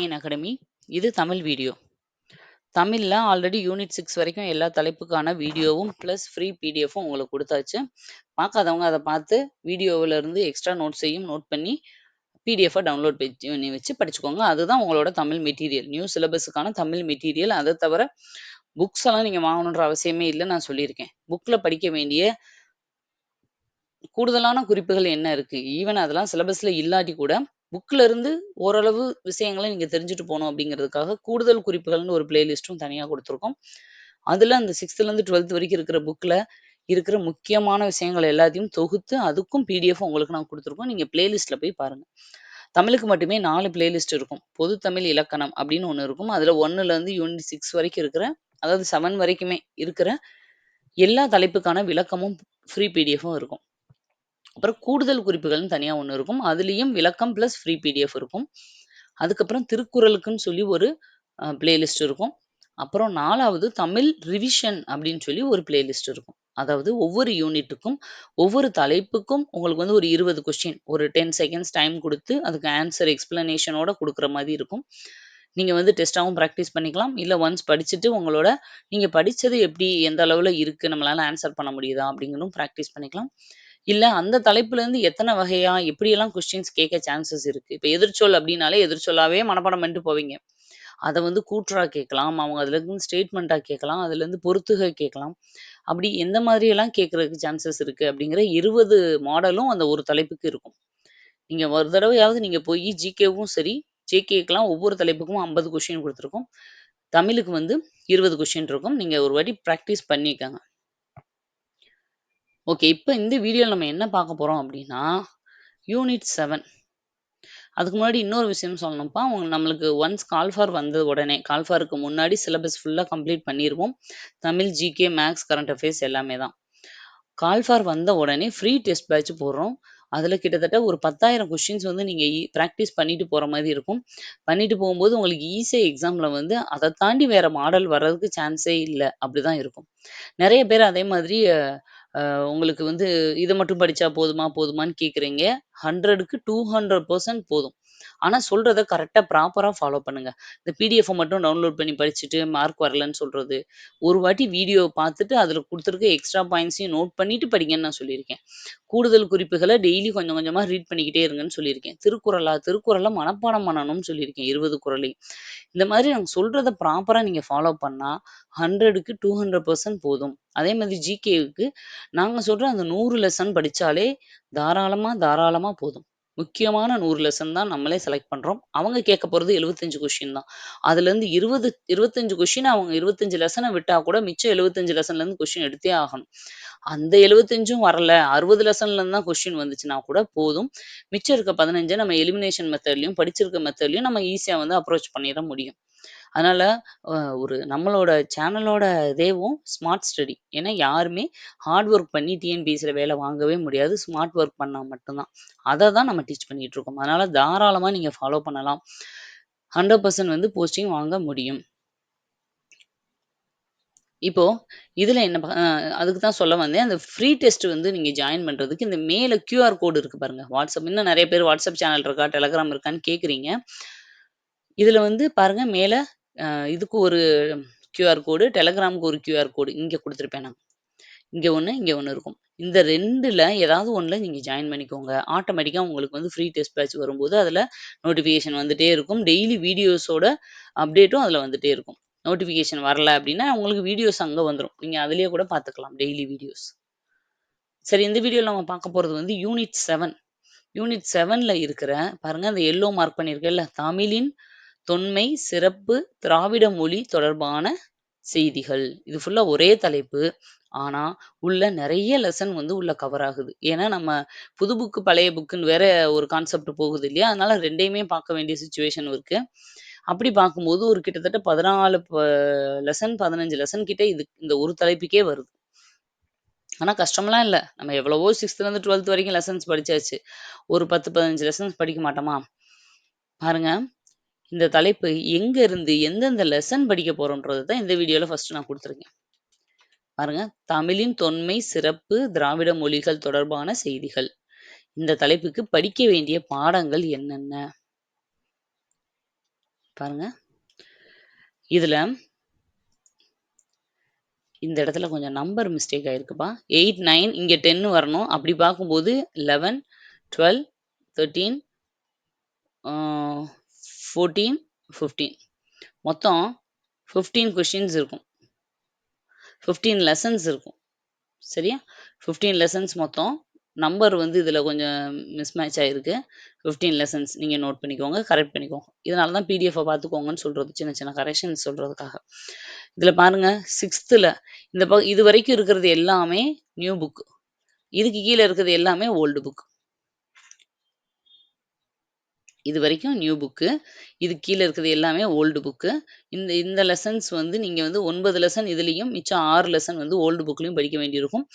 TN academy. இது Tamil video. தமிழில் already unit six வரைக்கும் எல்லா தலைப்புக்கான வீடியோவும் ப்ளஸ் ஃப்ரீ பிடிஎஃப்பும் உங்களுக்கு கொடுத்தாச்சு. பார்க்காதவங்க அதை பார்த்து வீடியோவில் இருந்து எக்ஸ்ட்ரா நோட்ஸையும் நோட் பண்ணி பிடிஎஃபை டவுன்லோட் பண்ணி வச்சு படிச்சுக்கோங்க. அதுதான் உங்களோட தமிழ் மெட்டீரியல் நியூ சிலபஸுக்கான தமிழ் மெட்டீரியல் அதை தவிர புக்ஸ் எல்லாம் நீங்கள் வாங்கணுன்ற அவசியமே இல்லை நான் சொல்லியிருக்கேன். புக்கில் படிக்க வேண்டிய கூடுதலான குறிப்புகள் என்ன இருக்கு? ஈவன் அதெல்லாம் சிலபஸ்ல இல்லாட்டி கூட புக்கில் இருந்து ஓரளவு விஷயங்களை நீங்கள் தெரிஞ்சுட்டு போகணும் அப்படிங்கிறதுக்காக கூடுதல் குறிப்புகள்னு ஒரு பிளேலிஸ்ட்டும் தனியாக கொடுத்துருக்கோம். அதில் அந்த சிக்ஸ்த்துலேருந்து டுவெல்த் வரைக்கும் இருக்கிற புக்கில் இருக்கிற முக்கியமான விஷயங்கள் எல்லாத்தையும் தொகுத்து அதுக்கும் பிடிஎஃப் உங்களுக்கு நான் கொடுத்துருக்கோம். நீங்கள் பிளேலிஸ்ட்ல போய் பாருங்கள் தமிழுக்கு மட்டுமே நாலு பிளேலிஸ்ட் இருக்கும். பொது தமிழ் இலக்கணம் அப்படின்னு ஒன்று இருக்கும். அதில் ஒன்றுலேருந்து யூனிட் சிக்ஸ் வரைக்கும் இருக்கிற அதாவது செவன் வரைக்குமே இருக்கிற எல்லா தலைப்புக்கான விளக்கமும் ஃப்ரீ பிடிஎஃபும் இருக்கும். அப்புறம் கூடுதல் குறிப்புகள்னு தனியா ஒன்று இருக்கும். அதுலயும் விளக்கம் ப்ளஸ் ஃப்ரீ பிடிஎஃப் இருக்கும். அதுக்கப்புறம் திருக்குறளுக்குன்னு சொல்லி ஒரு பிளேலிஸ்ட் இருக்கும். அப்புறம் நாலாவது தமிழ் ரிவிஷன் அப்படின்னு சொல்லி ஒரு பிளேலிஸ்ட் இருக்கும். அதாவது ஒவ்வொரு யூனிட்டுக்கும், ஒவ்வொரு தலைப்புக்கும் உங்களுக்கு வந்து ஒரு 20 கொஸ்டின் ஒரு 10 செகண்ட்ஸ் டைம் கொடுத்து அதுக்கு ஆன்சர் எக்ஸ்பிளனேஷனோட கொடுக்குற மாதிரி இருக்கும். நீங்க வந்து டெஸ்ட்டாவும் பிராக்டிஸ் பண்ணிக்கலாம். இல்ல ஒன்ஸ் படிச்சுட்டு உங்களோட நீங்க படிச்சது எப்படி, எந்த அளவுல இருக்கு, நம்மளால ஆன்சர் பண்ண முடியுதா அப்படிங்கிறதும் பிராக்டிஸ் பண்ணிக்கலாம். இல்ல அந்த தலைப்புலேருந்து எத்தன வகையா, எப்படியெல்லாம் கொஸ்டின்ஸ் கேட்க சான்சஸ் இருக்கு. இப்ப எதிர்ச்சொல் அப்படின்னாலே எதிர்ச்சொல்லாவே மனப்பாடம் பண்ணிட்டு போவீங்க. அத வந்து கூற்றா கேட்கலாம். அவங்க அதுலேருந்து ஸ்டேட்மெண்ட்டா கேட்கலாம். அதுலேருந்து பொறுத்துக கேட்கலாம். அப்படி எந்த மாதிரியெல்லாம் கேட்கறதுக்கு சான்சஸ் இருக்கு அப்படிங்கிற 20 மாடலும் அந்த ஒரு தலைப்புக்கு இருக்கும். நீங்க ஒரு தடவையாவது நீங்க போய் ஜிகேவும் சரி, ஜேகேக்குலாம் ஒவ்வொரு தலைப்புக்கும் 50 கொஸ்டின் குடுத்துருக்கோம். தமிழுக்கு வந்து 20 கொஸ்டின் இருக்கும். நீங்க ஒரு வாட்டி பிராக்டிஸ் பண்ணிக்கங்க. ஓகே. இப்போ இந்த வீடியோவில் நம்ம என்ன பார்க்க போறோம் அப்படின்னா, யூனிட் செவன் அதுக்கு முன்னாடி இன்னொரு விஷயம் சொல்லணும்ப்பா. அவங்க நம்மளுக்கு ஒன்ஸ் கால் ஃபார் வந்த உடனே, கால்ஃபாருக்கு முன்னாடி சிலபஸ் ஃபுல்லா கம்ப்ளீட் பண்ணிடுவோம் Tamil, GK, maths current affairs எல்லாமே தான். கால் ஃபார் வந்த உடனே ஃப்ரீ டெஸ்ட் பேட்ச் போடுறோம். அதுல கிட்டத்தட்ட ஒரு பத்தாயிரம் கொஷின்ஸ் வந்து நீங்க இ பண்ணிட்டு போற மாதிரி இருக்கும். பண்ணிட்டு போகும்போது உங்களுக்கு ஈஸியாக எக்ஸாம்ல வந்து அதை தாண்டி வேற மாடல் வர்றதுக்கு சான்ஸே இல்ல. அப்படிதான் இருக்கும். நிறைய பேர் அதே மாதிரி உங்களுக்கு வந்து இதை மட்டும் படிச்சா போதுமா, போதுமான்னு கேட்குறீங்க. 100க்கு 200% போதும். ஆனா சொல்றத கரெக்டாக ப்ராப்பரா ஃபாலோ பண்ணுங்க. இந்த பிடிஎஃப்ப மட்டும் டவுன்லோட் பண்ணி படிச்சுட்டு மார்க் வரலன்னு சொல்றது. ஒரு வாட்டி வீடியோ பார்த்துட்டு அதுல குடுத்துருக்க எக்ஸ்ட்ரா பாயிண்ட்ஸையும் நோட் பண்ணிட்டு படிங்கன்னு நான் சொல்லியிருக்கேன். கூடுதல் குறிப்புகள டெய்லி கொஞ்சம் கொஞ்சமா ரீட் பண்ணிக்கிட்டே இருங்கன்னு சொல்லியிருக்கேன். திருக்குறளா, திருக்குறள மனப்பாடம் பண்ணணும்னு சொல்லியிருக்கேன் 20 குறளையும். இந்த மாதிரி நாங்க சொல்றத ப்ராப்பரா நீங்க ஃபாலோ பண்ணா 100க்கு 200% போதும். அதே மாதிரி ஜிகேவுக்கு நாங்க சொல்ற அந்த 100 லெசன் படிச்சாலே தாராளமா, தாராளமா போதும். முக்கியமான நூறு லெசன் தான் நம்மளே செலக்ட் பண்றோம். அவங்க கேட்க போறது 75 கொஸ்டின் தான். அதுலேருந்து இருபது இருபத்தஞ்சு கொஷின் அவங்க 25 லெசன விட்டா கூட மிச்சம் 75 லெசன்லேருந்து கொஷின் எடுத்தே ஆகணும். அந்த 75ம் வரல, 60 லெசன்லேருந்து தான் கொஸ்டின் வந்துச்சுன்னா கூட போதும். மிச்சம் இருக்க 15 நம்ம எலிமினேஷன் மெத்தட்லயும், படிச்சிருக்க மெத்தட்லயும் நம்ம ஈஸியா வந்து அப்ரோச் பண்ணிட முடியும். அதனால ஒரு நம்மளோட சேனலோட இதேவும் ஸ்மார்ட் ஸ்டடி. ஏன்னா யாருமே ஹார்ட் ஒர்க் பண்ணி டிஎன்பிஎஸ்சில வேலை வாங்கவே முடியாது. ஸ்மார்ட் ஒர்க் பண்ணா மட்டும் தான். தான் நம்ம டீச் பண்ணிட்டு இருக்கோம். அதனால தாராளமா நீங்க ஃபாலோ பண்ணலாம். 100% வந்து போஸ்டிங் வாங்க முடியும். இப்போ இதுல என்ன அதுக்கு தான் சொல்ல வந்தேன். அந்த ஃப்ரீ டெஸ்ட் வந்து நீங்க ஜாயின் பண்றதுக்கு இந்த மேலே கியூஆர் கோடு இருக்கு பாருங்க. வாட்ஸ்அப் இன்னும் நிறைய பேர் வாட்ஸ்அப் சேனல் இருக்கா, டெலகிராம் இருக்கான்னு கேட்குறீங்க. இதுல வந்து பாருங்க மேல அ இதுக்கு ஒரு கியூஆர் கோடு, டெலகிராமுக்கு ஒரு கியூஆர் கோடு இங்கே கொடுத்துருப்பேன் நான். இங்கே ஒன்று இங்கே ஒன்று இருக்கும். இந்த ரெண்டில் ஏதாவது ஒன்றில் நீங்கள் ஜாயின் பண்ணிக்கோங்க. ஆட்டோமேட்டிக்காக உங்களுக்கு வந்து ஃப்ரீ டெஸ்ட் பேட்ச் வரும்போது அதில் நோட்டிஃபிகேஷன் வந்துகிட்டே இருக்கும். டெய்லி வீடியோஸோட அப்டேட்டும் அதில் வந்துகிட்டே இருக்கும். நோட்டிஃபிகேஷன் வரல அப்படின்னா உங்களுக்கு வீடியோஸ் அங்கே வந்துடும் நீங்கள் அதிலேயே கூட பார்த்துக்கலாம் டெய்லி வீடியோஸ். சரி இந்த வீடியோவில் நம்ம பார்க்க போகிறது வந்து யூனிட் செவன் யூனிட் செவனில் இருக்கிற பாருங்க அந்த எல்லோ மார்க் பண்ணியிருக்கேன்ல, தமிழின் தொன்மை, சிறப்பு, திராவிட மொழி தொடர்பான செய்திகள். இது ஃபுல்லா ஒரே தலைப்பு. ஆனா, உள்ள நிறைய லெசன் வந்து உள்ள கவர் ஆகுது. ஏன்னா நம்ம புது புக்கு, பழைய புக்குன்னு வேற ஒரு கான்செப்ட் போகுது இல்லையா? அதனால ரெண்டையுமே பார்க்க வேண்டிய சுச்சுவேஷன் இருக்கு. அப்படி பார்க்கும்போது ஒரு கிட்டத்தட்ட 14 ப லெசன், 15 லெசன் கிட்ட இது இந்த ஒரு தலைப்புக்கே வருது. ஆனா கஷ்டம்லாம் இல்லை நம்ம எவ்வளவோ 6த்லேருந்து 12த் வரைக்கும் லெசன்ஸ் படிச்சாச்சு. ஒரு 10, 15 லெசன்ஸ் படிக்க மாட்டோமா? பாருங்க. இந்த தலைப்பு எங்க இருந்து எந்தெந்த லெசன் படிக்க போறோம்ன்றத தான் இந்த வீடியோல ஃபர்ஸ்ட் நான் கொடுத்துருக்கேன் பாருங்க. தமிழின் தொன்மை, சிறப்பு, திராவிட மொழிகள் தொடர்பான செய்திகள். இந்த தலைப்புக்கு படிக்க வேண்டிய பாடங்கள் என்னென்ன? பாருங்க. இதுல இந்த இடத்துல கொஞ்சம் நம்பர் மிஸ்டேக் ஆயிருக்குப்பா. 8, 9 இங்க 10 வரணும். அப்படி பார்க்கும்போது 11, 12, 13 ஃபோர்டீன் ஃபிஃப்டீன் மொத்தம் ஃபிஃப்டீன் கொஷின்ஸ் இருக்கும். 15 லெசன்ஸ் இருக்கும். சரியா? 15 லெசன்ஸ் மொத்தம். நம்பர் வந்து இதில் கொஞ்சம் மிஸ்மேட்ச் ஆகிருக்கு ஃபிஃப்டீன் லெசன்ஸ் நீங்கள் நோட் பண்ணிக்கோங்க. கரெக்ட் பண்ணிக்கோங்க. இதனால தான் பிடிஎஃபை பார்த்துக்கோங்கன்னு சொல்கிறது சின்ன சின்ன கரெக்ஷன்ஸ் சொல்கிறதுக்காக இதில் பாருங்க சிக்ஸ்த்தில் இந்த ப இதுவரைக்கும் இருக்கிறது எல்லாமே நியூ புக். இதுக்கு கீழே இருக்கிறது எல்லாமே ஓல்டு புக். இது வரைக்கும் நியூ புக்கு. இது கீழே இருக்கிறது எல்லாமே ஓல்டு புக்கு. இந்த இந்த லெசன்ஸ் வந்து நீங்கள் வந்து ஒன்பது லெசன் இதுலேயும் மிச்சம் ஆறு லெசன் வந்து ஓல்டு புக்லேயும் படிக்க வேண்டியிருக்கும்.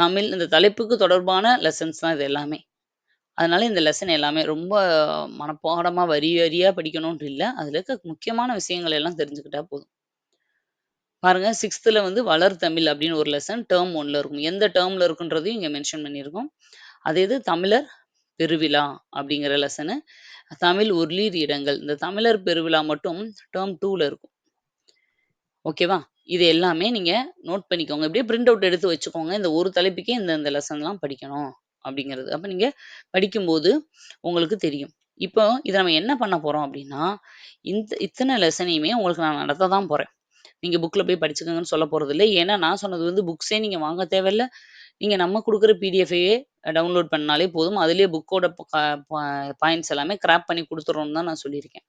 தமிழ் இந்த தலைப்புக்கு தொடர்பான லெசன்ஸ் தான் இது எல்லாமே. அதனால இந்த லெசன் எல்லாமே ரொம்ப மனப்பாடமாக வரி வரியா படிக்கணும்ன்ட்டு இல்ல. அதில் இருக்க முக்கியமான விஷயங்கள் எல்லாம் தெரிஞ்சுக்கிட்டா போதும். பாருங்க சிக்ஸ்த்தில் வந்து வளர் தமிழ் அப்படின்னு ஒரு லெசன் டேர்ம் 1ல இருக்கும். எந்த டேர்மில் இருக்குன்றதையும் இங்கே மென்ஷன் பண்ணியிருக்கோம். அதே இது தமிழர் பெருவிழா அப்படிங்கிற லெசனு. தமிழ் உருளீர் இடங்கள். இந்த தமிழர் பெருவிழா மட்டும் டெர்ம் 2ல இருக்கும். ஓகேவா? இது எல்லாமே நீங்க நோட் பண்ணிக்கோங்க. இப்படியே பிரிண்ட் அவுட் எடுத்து வச்சுக்கோங்க. இந்த ஒரு தலைப்புக்கே இந்த இந்த லெசன்லாம் படிக்கணும் அப்படிங்கிறது. அப்போ நீங்க படிக்கும்போது உங்களுக்கு தெரியும். இப்போ இத நம்ம என்ன பண்ண போறோம் அப்படின்னா, இந்த இத்தனை லெசனையுமே உங்களுக்கு நான் நடத்த தான் போறேன். நீங்க புக்ல போய் படிச்சுக்கோங்கன்னு சொல்ல போகிறது இல்லை ஏன்னா நான் சொன்னது வந்து புக்ஸே நீங்க வாங்க தேவையில்ல. நீங்க நம்ம கொடுக்குற பிடிஎஃப்பையே டவுன்லோட் பண்ணாலே போதும். அதுலேயே புக்கோட பாயிண்ட்ஸ் எல்லாமே கிராப் பண்ணி குடுத்துறோம்னு தான் நான் சொல்லியிருக்கேன்.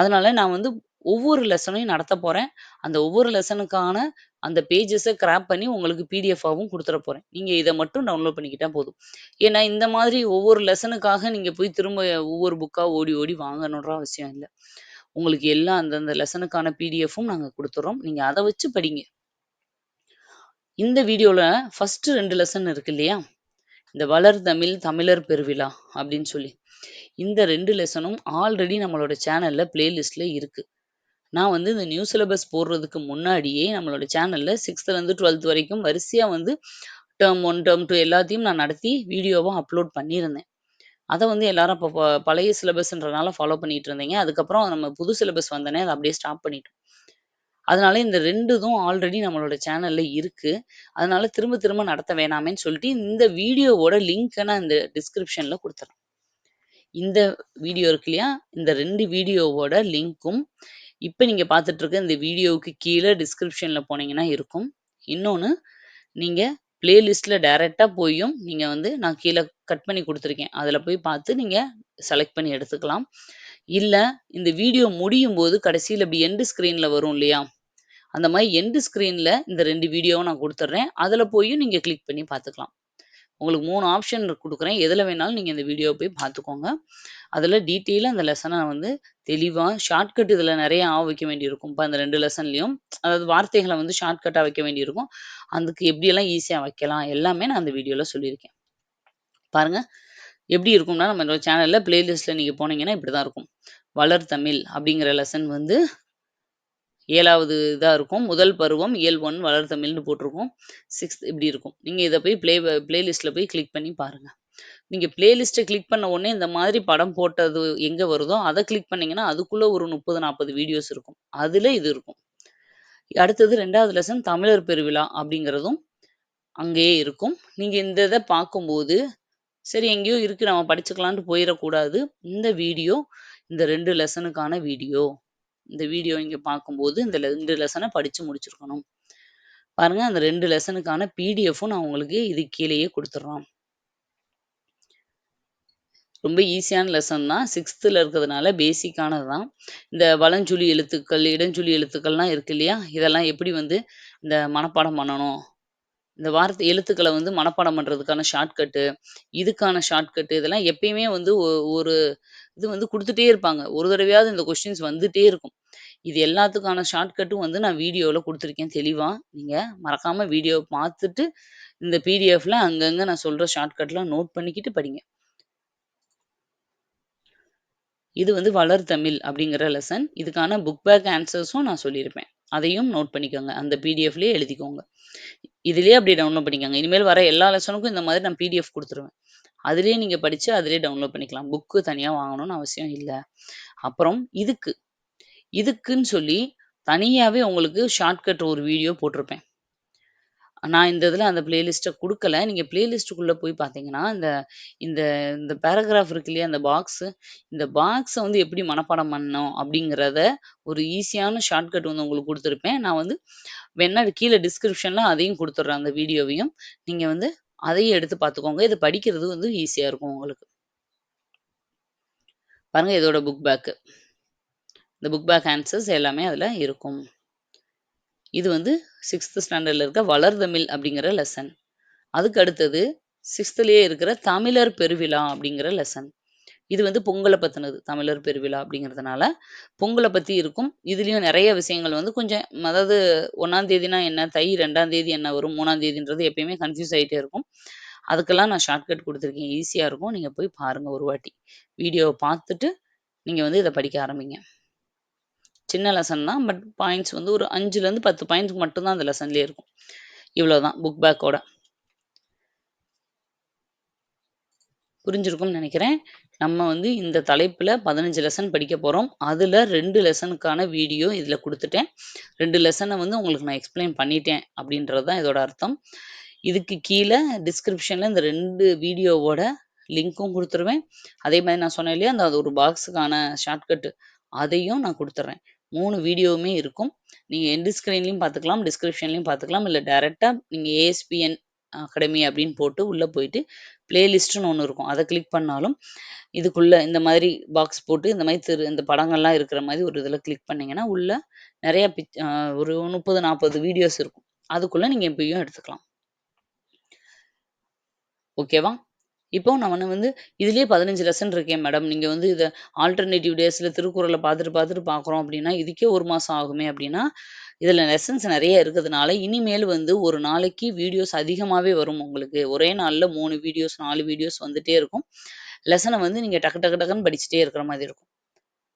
அதனால நான் வந்து ஒவ்வொரு லெசனையும் நடத்தப் போகிறேன் அந்த ஒவ்வொரு லெசனுக்கான அந்த பேஜஸை கிராப் பண்ணி உங்களுக்கு பிடிஎஃபாகவும் கொடுத்துட போகிறேன் நீங்கள் இதை மட்டும் டவுன்லோட் பண்ணிக்கிட்டா போதும். ஏன்னா இந்த மாதிரி ஒவ்வொரு லெசனுக்காக நீங்கள் போய் திரும்ப ஒவ்வொரு புக்காக ஓடி ஓடி வாங்கணுன்ற அவசியம் இல்லை உங்களுக்கு எல்லா அந்தந்த லெசனுக்கான பிடிஎஃப்பும் நாங்கள் கொடுத்துட்றோம் நீங்கள் அதை வச்சு படிங்க. இந்த வீடியோல ஃபர்ஸ்ட் 2 லெசன் இருக்கு இல்லையா? இந்த வளர் தமிழ், தமிழர் பெருவிழா அப்படின்னு சொல்லி. இந்த ரெண்டு லெசனும் ஆல்ரெடி நம்மளோட சேனல்ல பிளேலிஸ்ட்ல இருக்கு. நான் வந்து இந்த நியூ சிலபஸ் போடுறதுக்கு முன்னாடியே நம்மளோட சேனல்ல 6த்துலருந்து 12த் வரைக்கும் வரிசையா வந்து டேர்ம் ஒன் டேர்ம் டூ எல்லாத்தையும் நான் நடத்தி வீடியோவா அப்லோட் பண்ணியிருந்தேன். அதை வந்து எல்லாரும் அப்ப ப பழைய சிலபஸ்ன்றனால ஃபாலோ பண்ணிட்டு இருந்தீங்க. அதுக்கப்புறம் நம்ம புது சிலபஸ் வந்தோடனே அதை அப்படியே ஸ்டாப் பண்ணிட்டோம். அதனால இந்த 2 இதும் ஆல்ரெடி நம்மளோட சேனல்ல இருக்கு. அதனால திரும்ப திரும்ப நடத்த வேணாமேன்னு சொல்லிட்டு இந்த வீடியோவோட லிங்க்க நான் இந்த டிஸ்கிரிப்ஷன்ல குடுத்துர்றேன். இந்த வீடியோ இருக்கு இல்லையா? இந்த 2 வீடியோவோட லிங்க்கும் இப்போ நீங்க பார்த்துட்டு இருக்க இந்த வீடியோவுக்கு கீழே டிஸ்கிரிப்ஷன்ல போனீங்கன்னா இருக்கும். இன்னொன்னு நீங்க பிளேலிஸ்ட்ல டைரக்டா போயும் நீங்க வந்து நான் கீழே கட் பண்ணி குடுத்துருக்கேன். அதுல போய் பார்த்து நீங்க செலக்ட் பண்ணி எடுத்துக்கலாம். இல்ல இந்த வீடியோ முடியும் போது கடைசியில இப்படி எண்டு ஸ்க்ரீன்ல வரும் இல்லையா? அந்த மாதிரி எண்டு ஸ்க்ரீன்ல இந்த ரெண்டு வீடியோவும் நான் கொடுத்துட்றேன் அதுல போயும் நீங்க கிளிக் பண்ணி பார்த்துக்கலாம். உங்களுக்கு மூணு ஆப்ஷன் குடுக்குறேன். எதுல வேணாலும் நீங்க இந்த வீடியோவை போய் பார்த்துக்கோங்க. அதுல டீட்டெயிலாக அந்த லெசனை வந்து தெளிவா ஷார்ட்கட் இதுல நிறைய ஆ வைக்க வேண்டியிருக்கும்ப்பா அந்த ரெண்டு லெசன்லயும். அதாவது வார்த்தைகளை வந்து ஷார்ட்கட்டா வைக்க வேண்டியிருக்கும். அதுக்கு எப்படியெல்லாம் ஈஸியா வைக்கலாம் எல்லாமே நான் அந்த வீடியோல சொல்லியிருக்கேன். பாருங்க. எப்படி இருக்கும்னா நம்ம நம்மளோட சேனலில் பிளேலிஸ்ட்டில் நீங்கள் போனீங்கன்னா இப்படி தான் இருக்கும். வளர் தமிழ் அப்படிங்கிற லெசன் வந்து ஏழாவது இதாக இருக்கும். முதல் பருவம் இயல் ஒன் வளர் தமிழ்னு போட்டிருக்கும். சிக்ஸ்த் இப்படி இருக்கும். நீங்க இதை போய் பிளே பிளேலிஸ்ட்டில் போய் கிளிக் பண்ணி பாருங்க. நீங்க பிளேலிஸ்ட்டை கிளிக் பண்ண உடனே இந்த மாதிரி படம் போட்டது எங்க வருதோ அதை கிளிக் பண்ணீங்கன்னா, அதுக்குள்ள ஒரு 30, 40 வீடியோஸ் இருக்கும். அதுல இது இருக்கும். அடுத்தது ரெண்டாவது லெசன் தமிழர் பெருவிழா அப்படிங்கிறதும் அங்கேயே இருக்கும். நீங்க இந்த இதை பார்க்கும்போது, சரி எங்கேயோ இருக்கு நம்ம படிச்சுக்கலான்ட்டு போயிடக்கூடாது இந்த வீடியோ இந்த ரெண்டு லெசனுக்கான வீடியோ. இந்த வீடியோ இங்கே பார்க்கும்போது இந்த ரெண்டு லெசனை படித்து முடிச்சிருக்கணும். பாருங்கள் அந்த ரெண்டு லெசனுக்கான பிடிஎஃப்பும் நான் உங்களுக்கு இது கீழேயே கொடுத்துட்றோம் ரொம்ப ஈஸியான லெசன் தான். சிக்ஸ்த்தில் இருக்கிறதுனால பேசிக்கானது தான். இந்த வளஞ்சுழி எழுத்துக்கள், இடஞ்சுழி எழுத்துக்கள்லாம் இருக்கு இல்லையா? இதெல்லாம் எப்படி வந்து இந்த மனப்பாடம் பண்ணணும்? இந்த வார்த்தை எழுத்துக்களை வந்து மனப்பாடம் பண்றதுக்கான ஷார்ட்கட்டு, இதுக்கான ஷார்ட்கட்டு இதெல்லாம் எப்பயுமே வந்து ஒ ஒரு இது வந்து கொடுத்துட்டே இருப்பாங்க. ஒரு தடவையாவது இந்த கொஸ்டின்ஸ் வந்துட்டே இருக்கும். இது எல்லாத்துக்கான ஷார்ட்கட்டும் வந்து நான் வீடியோவில் கொடுத்துருக்கேன் தெளிவாக நீங்கள் மறக்காமல் வீடியோ பார்த்துட்டு, இந்த பிடிஎஃப்ல அங்கங்கே நான் சொல்கிற ஷார்ட்கட்லாம் நோட் பண்ணிக்கிட்டு படிங்க. இது வந்து வளர் தமிழ் அப்படிங்கிற லெசன். இதுக்கான புக் பேக் ஆன்சர்ஸும் நான் சொல்லியிருப்பேன். அதையும் நோட் பண்ணிக்கோங்க. அந்த பிடிஎஃப்லயே எழுதிக்கோங்க. இதுலயே அப்படியே டவுன்லோட் பண்ணிக்கோங்க. இனிமேல் வர எல்லா லெசனுக்கும் இந்த மாதிரி நான் பிடிஎஃப் குடுத்துருவேன். அதிலேயே நீங்க படிச்சு அதிலேயே டவுன்லோட் பண்ணிக்கலாம். புக்கு தனியா வாங்கணும்னு அவசியம் இல்ல. அப்புறம் இதுக்கு இதுக்குன்னு சொல்லி தனியாவே உங்களுக்கு ஷார்ட்கட் ஒரு வீடியோ போட்டிருப்பேன். நான் இந்த இதில அந்த பிளேலிஸ்ட்ட குடுக்கல. நீங்க பிளேலிஸ்ட்டுக்குள்ள போய் பார்த்தீங்கன்னா, இந்த இந்த இந்த பேராகிராஃப் இருக்கு இல்லையா? அந்த பாக்ஸு, இந்த பாக்ஸ வந்து எப்படி மனப்பாடம் பண்ணணும் அப்படிங்கிறத ஒரு ஈஸியான ஷார்ட்கட் வந்து உங்களுக்கு குடுத்துருப்பேன். நான் வந்து வேணா கீழ டிஸ்கிரிப்ஷன்ல அதையும் குடுத்துடுறேன் அந்த வீடியோவையும். நீங்க வந்து அதையும் எடுத்து பார்த்துக்கோங்க. இது படிக்கிறது வந்து ஈஸியா இருக்கும் உங்களுக்கு. பாருங்க இதோட புக் பேக்கு. இந்த புக் பேக் ஆன்சர்ஸ் எல்லாமே அதில் இருக்கும். இது வந்து சிக்ஸ்த்து ஸ்டாண்டர்ட்ல இருக்க வளர்தமிழ் அப்படிங்கிற லெசன். அதுக்கு அடுத்தது சிக்ஸ்த்துலேயே இருக்கிற தமிழர் பெருவிழா அப்படிங்கிற லெசன். இது வந்து பொங்கலை பற்றினது தமிழர் பெருவிழா அப்படிங்கிறதுனால, பொங்கலை பற்றி இருக்கும். இதுலேயும் நிறைய விஷயங்கள் வந்து கொஞ்சம் அதாவது ஒன்றாம் தேதினா என்ன? தை ரெண்டாம் தேதி என்ன வரும்? மூணாம் தேதின்றது எப்பயுமே கன்ஃப்யூஸ் ஆயிட்டே இருக்கும். அதுக்கெல்லாம் நான் ஷார்ட்கட் கொடுத்துருக்கேன் ஈஸியாக இருக்கும். நீங்கள் போய் பாருங்கள் ஒரு வாட்டி. வீடியோவை பார்த்துட்டு, நீங்கள் வந்து இதை படிக்க ஆரம்பிங்க. சின்ன லெசன் தான். பட் பாயிண்ட்ஸ் வந்து ஒரு அஞ்சுலேருந்து பத்து பாயிண்ட்ஸ்க்கு மட்டும்தான் அந்த லெசன்லயே இருக்கும். இவ்வளோதான் புக் பேக்கோட. புரிஞ்சிருக்கும்னு நினைக்கிறேன் நம்ம வந்து இந்த தலைப்பில் பதினஞ்சு லெசன் படிக்க போகிறோம் அதில் ரெண்டு லெசனுக்கான வீடியோ இதில் கொடுத்துட்டேன் ரெண்டு லெசனை வந்து உங்களுக்கு நான் எக்ஸ்ப்ளைன் பண்ணிட்டேன் அப்படின்றது தான் இதோட அர்த்தம். இதுக்கு கீழே டிஸ்கிரிப்ஷனில் இந்த ரெண்டு வீடியோவோட லிங்க்கும் கொடுத்துருவேன் அதே மாதிரி நான் சொன்னேன் இல்லையா? அந்த அது ஒரு பாக்ஸுக்கான ஷார்ட்கட் அதையும் நான் கொடுத்துட்றேன் மூணு வீடியோவுமே இருக்கும். நீங்கள் எண்ட் ஸ்க்ரீன்லையும் பார்த்துக்கலாம், டிஸ்கிரிப்ஷன்லையும் பார்த்துக்கலாம். இல்லை டேரெக்டாக நீங்கள் ஏஎஸ்பிஎன் அகாடமி அப்படின்னு போட்டு உள்ளே போயிட்டு பிளேலிஸ்ட்ன்னு ஒன்று இருக்கும். அதை கிளிக் பண்ணாலும், இதுக்குள்ளே இந்த மாதிரி பாக்ஸ் போட்டு இந்த மாதிரி திரு இந்த படங்கள்லாம் இருக்கிற மாதிரி ஒரு இதில் கிளிக் பண்ணீங்கன்னா, உள்ளே நிறையா பிக் ஒரு 30, 40 வீடியோஸ் இருக்கும். அதுக்குள்ளே நீங்கள் எப்பயும் எடுத்துக்கலாம். ஓகேவா? இப்போ நான் வந்து இதுலயே 15 லெசன் இருக்கே மேடம். நீங்க வந்து இத ஆல்டர்னேட்டிவ் டேஸ்ல திருக்குறள பார்த்துட்டு, பார்த்துட்டு பார்க்குறோம் அப்படின்னா, இதுக்கே 1 மாசம் ஆகுமே அப்படின்னா, இதுல லெசன்ஸ் நெறைய இருக்கிறதுனால, இனிமேல் வந்து ஒரு நாளைக்கு வீடியோஸ் அதிகமாவே வரும் உங்களுக்கு. ஒரே நாள்ல 3 வீடியோஸ், 4 வீடியோஸ் வந்துட்டே இருக்கும். லெசன வந்து நீங்க டக்கு டக்கு டக்குன்னு படிச்சுட்டே இருக்கிற மாரி இருக்கும்.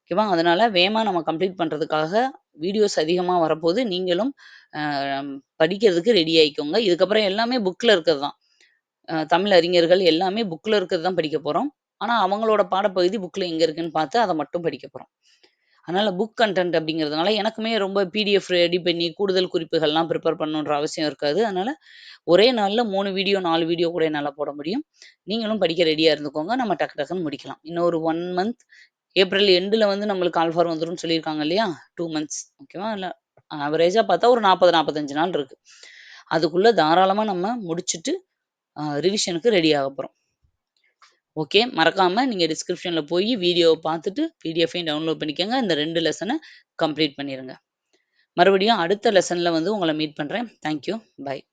ஓகேவா? அதனால வேகமா நம்ம கம்ப்ளீட் பண்றதுக்காக வீடியோஸ் அதிகமா வரப்போது. நீங்களும் அ படிக்கிறதுக்கு ரெடி ஆயிக்கோங்க. இதுக்கப்புறம் எல்லாமே புக்ல இருக்கிறது தான். அ தமிழ் அறிஞர்கள் எல்லாமே புக்ல இருக்கிறது தான் படிக்க போறோம். ஆனா, அவங்களோட பாடப்பகுதி புக்ல எங்க இருக்குன்னு பார்த்து அத மட்டும் படிக்க போறோம். அதனால புக் கன்டென்ட் அப்படிங்கிறதுனால எனக்குமே ரொம்ப பிடிஎஃப் ரெடி பண்ணி கூடுதல் குறிப்புகள்லாம் ப்ரிப்பேர் பண்ணணுன்ற அவசியம் இருக்காது. அதனால ஒரே நாள்ல 3 வீடியோ, 4 வீடியோ கூட என்னால போட முடியும். நீங்களும் படிக்க ரெடியா இருந்துக்கோங்க. நம்ம டக்கு டக்குன்னு முடிக்கலாம். இன்னும் ஒரு 1 மந்த் ஏப்ரல் எண்டுல வந்து நம்மளுக்கு ஆல்ஃபார் வந்துரும்னு சொல்லியிருக்காங்க இல்லையா? 2 மந்த்ஸ் ஓகேவா? இல்ல ஆவரேஜா பார்த்தா ஒரு 40, 45 நாள் இருக்கு. அதுக்குள்ள தாராளமா நம்ம முடிச்சுட்டு ரிவிஷனுக்கு ரெடி ஆக போறோம். ஓகே. மறக்காம நீங்க டிஸ்கிரிப்ஷன்ல போய் வீடியோவை பார்த்துட்டு, பிடிஎஃபையும் டவுன்லோட் பண்ணிக்கங்க. இந்த ரெண்டு லெசனை கம்ப்ளீட் பண்ணிருங்க. மறுபடியும் அடுத்த லெசன்ல வந்து உங்களை மீட் பண்றேன். Thank you. பாய்.